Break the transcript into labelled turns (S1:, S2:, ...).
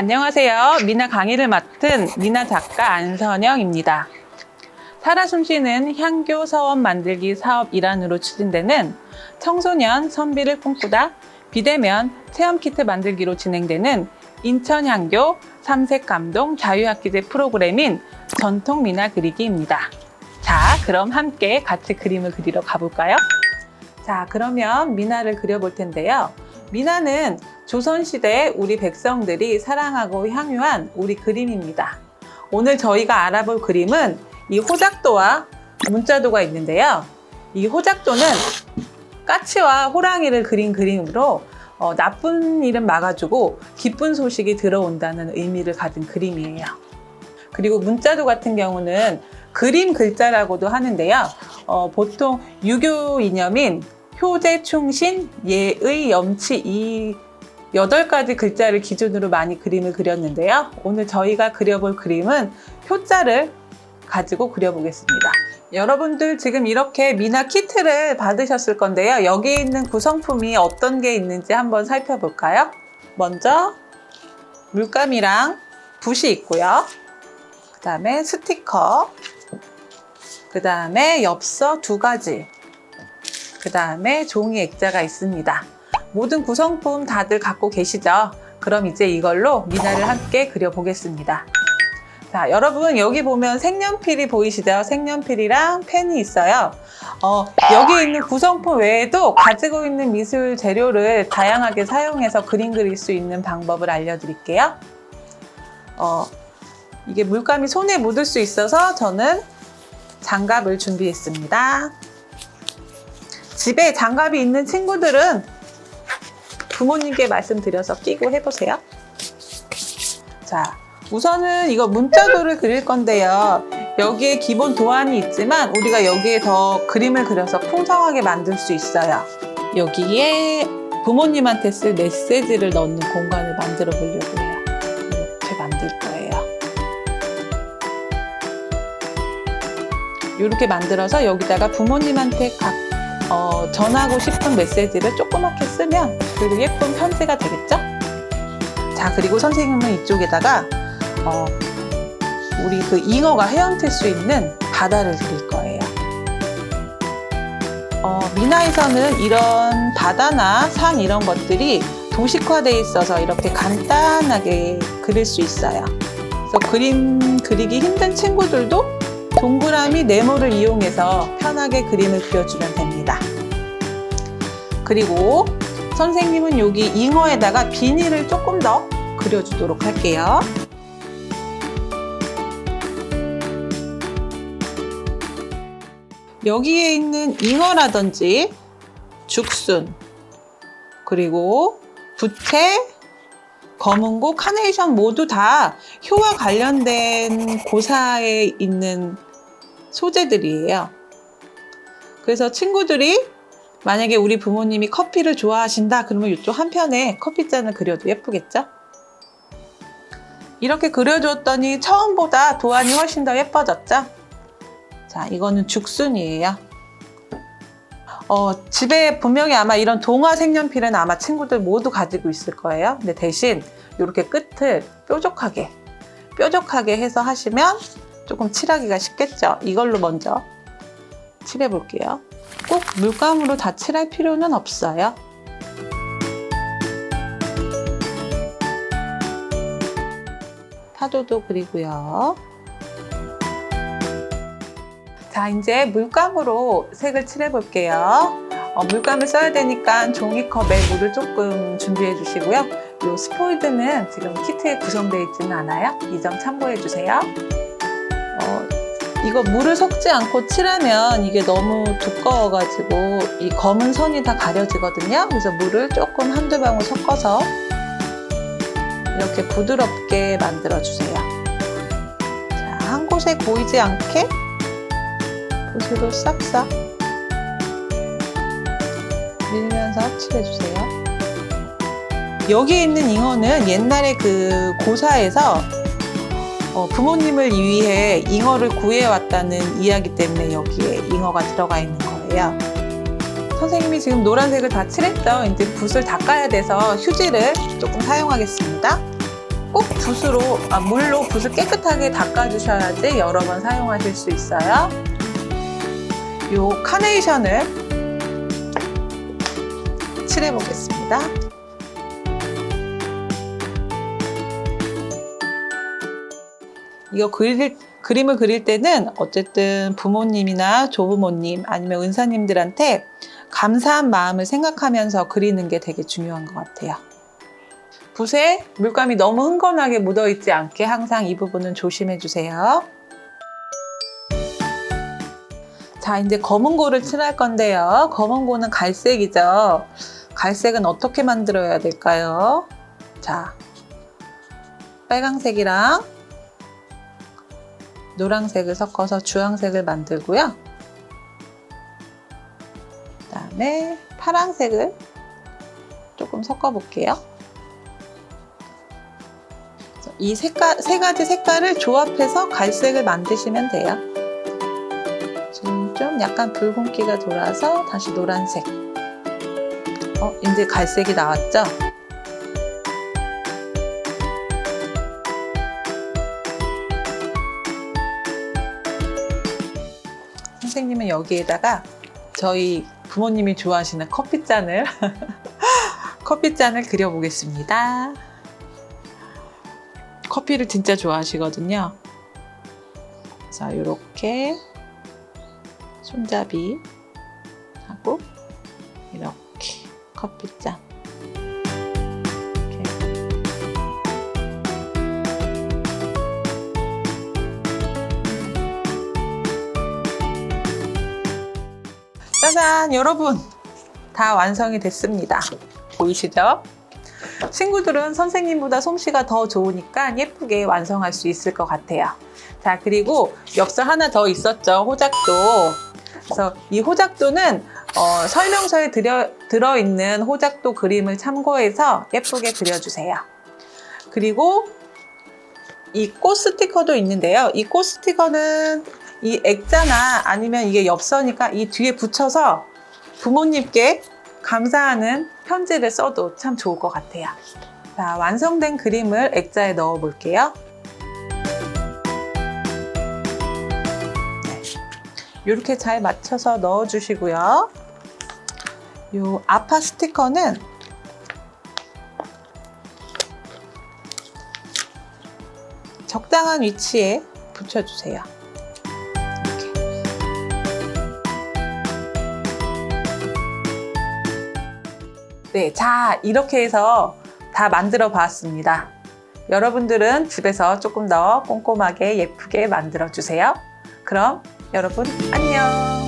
S1: 안녕하세요. 미나 강의를 맡은 미나 작가 안선영입니다. 살아 숨쉬는 향교 서원 만들기 사업 일환으로 추진되는 청소년 선비를 꿈꾸다 비대면 체험 키트 만들기로 진행되는 인천 향교 삼색 감동 자유학기제 프로그램인 전통 미나 그리기입니다. 자, 그럼 함께 같이 그림을 그리러 가볼까요? 자, 그러면 미나를 그려볼 텐데요. 미나는 조선시대 우리 백성들이 사랑하고 향유한 우리 그림입니다. 오늘 저희가 알아볼 그림은 이 호작도와 문자도가 있는데요. 이 호작도는 까치와 호랑이를 그린 그림으로 어, 나쁜 일은 막아주고 기쁜 소식이 들어온다는 의미를 가진 그림이에요. 그리고 문자도 같은 경우는 그림 글자라고도 하는데요. 어, 보통 유교 이념인 효제, 충신, 예의, 염치 이 여덟 가지 글자를 기준으로 많이 그림을 그렸는데요. 오늘 저희가 그려볼 그림은 효자를 가지고 그려보겠습니다. 여러분들 지금 이렇게 미나 키트를 받으셨을 건데요. 여기 있는 구성품이 어떤 게 있는지 한번 살펴볼까요? 먼저 물감이랑 붓이 있고요. 그 다음에 스티커, 그 다음에 엽서 두 가지, 그 다음에 종이 액자가 있습니다. 모든 구성품 다들 갖고 계시죠? 그럼 이제 이걸로 미나를 함께 그려보겠습니다. 자, 여러분 여기 보면 색연필이 보이시죠? 색연필이랑 펜이 있어요. 어, 여기 있는 구성품 외에도 가지고 있는 미술 재료를 다양하게 사용해서 그림 그릴 수 있는 방법을 알려드릴게요. 어, 이게 물감이 손에 묻을 수 있어서 저는 장갑을 준비했습니다. 집에 장갑이 있는 친구들은 부모님께 말씀드려서 끼고 해보세요. 자, 우선은 이거 문자도를 그릴 건데요. 여기에 기본 도안이 있지만 우리가 여기에 더 그림을 그려서 풍성하게 만들 수 있어요. 여기에 부모님한테 쓸 메시지를 넣는 공간을 만들어 보려고 해요. 이렇게 만들 거예요. 이렇게 만들어서 여기다가 부모님한테 각 어, 전하고 싶은 메시지를 조그맣게 쓰면 그래도 예쁜 편지가 되겠죠? 자, 그리고 선생님은 이쪽에다가 어, 우리 그 잉어가 헤엄칠 수 있는 바다를 그릴 거예요. 어, 미나에서는 이런 바다나 산 이런 것들이 도식화되어 있어서 이렇게 간단하게 그릴 수 있어요. 그래서 그림 그리기 힘든 친구들도 동그라미 네모를 이용해서 편하게 그림을 그려주면 됩니다. 그리고 선생님은 여기 잉어에다가 비닐을 조금 더 그려주도록 할게요. 여기에 있는 잉어라든지 죽순 그리고 부채 검은고, 카네이션 모두 다 효와 관련된 고사에 있는 소재들이에요. 그래서 친구들이 만약에 우리 부모님이 커피를 좋아하신다 그러면 이쪽 한편에 커피잔을 그려도 예쁘겠죠? 이렇게 그려줬더니 처음보다 도안이 훨씬 더 예뻐졌죠? 자, 이거는 죽순이에요. 어, 집에 분명히 아마 이런 동화 색연필은 아마 친구들 모두 가지고 있을 거예요. 근데 대신 이렇게 끝을 뾰족하게, 뾰족하게 해서 하시면 조금 칠하기가 쉽겠죠. 이걸로 먼저 칠해 볼게요. 꼭 물감으로 다 칠할 필요는 없어요. 파도도 그리고요. 자, 이제 물감으로 색을 칠해 볼게요. 어, 물감을 써야 되니까 종이컵에 물을 조금 준비해 주시고요. 이 스포이드는 지금 키트에 구성되어 있지는 않아요. 이 점 참고해 주세요. 어, 이거 물을 섞지 않고 칠하면 이게 너무 두꺼워 가지고 이 검은 선이 다 가려지거든요. 그래서 물을 조금 한두 방울 섞어서 이렇게 부드럽게 만들어 주세요. 자, 한 곳에 보이지 않게 붓으로 싹싹 밀면서 칠해주세요. 여기 있는 잉어는 옛날에 그 고사에서 어, 부모님을 위해 잉어를 구해왔다는 이야기 때문에 여기에 잉어가 들어가 있는 거예요. 선생님이 지금 노란색을 다 칠했죠. 이제 붓을 닦아야 돼서 휴지를 조금 사용하겠습니다. 꼭 붓으로, 아, 물로 붓을 깨끗하게 닦아주셔야지 여러 번 사용하실 수 있어요. 요 카네이션을 칠해 보겠습니다. 이거 그릴, 그림을 그릴 때는 어쨌든 부모님이나 조부모님 아니면 은사님들한테 감사한 마음을 생각하면서 그리는 게 되게 중요한 것 같아요. 붓에 물감이 너무 흥건하게 묻어 있지 않게 항상 이 부분은 조심해 주세요. 자, 이제 검은고를 칠할 건데요. 검은고는 갈색이죠. 갈색은 어떻게 만들어야 될까요? 자, 빨강색이랑 노란색을 섞어서 주황색을 만들고요. 그 다음에 파란색을 조금 섞어 볼게요. 이 색깔, 세 가지 색깔을 조합해서 갈색을 만드시면 돼요. 약간 붉은기가 돌아서 다시 노란색. 어, 이제 갈색이 나왔죠? 선생님은 여기에다가 저희 부모님이 좋아하시는 커피잔을 커피잔을 그려보겠습니다. 커피를 진짜 좋아하시거든요. 자, 이렇게 손잡이 하고 이렇게 커피잔. 짜잔, 여러분 다 완성이 됐습니다. 보이시죠? 친구들은 선생님보다 솜씨가 더 좋으니까 예쁘게 완성할 수 있을 것 같아요. 자, 그리고 엽서 하나 더 있었죠. 호작도. 그래서 이 호작도는 어, 설명서에 들여, 들어있는 호작도 그림을 참고해서 예쁘게 그려주세요. 그리고 이 꽃 스티커도 있는데요. 이 꽃 스티커는 이 액자나 아니면 이게 엽서니까 이 뒤에 붙여서 부모님께 감사하는 편지를 써도 참 좋을 것 같아요. 자, 완성된 그림을 액자에 넣어 볼게요. 이렇게 잘 맞춰서 넣어 주시고요. 요 아파 스티커는 적당한 위치에 붙여주세요. 네, 자, 이렇게 해서 다 만들어 봤습니다. 여러분들은 집에서 조금 더 꼼꼼하게 예쁘게 만들어 주세요. 그럼 여러분, 안녕!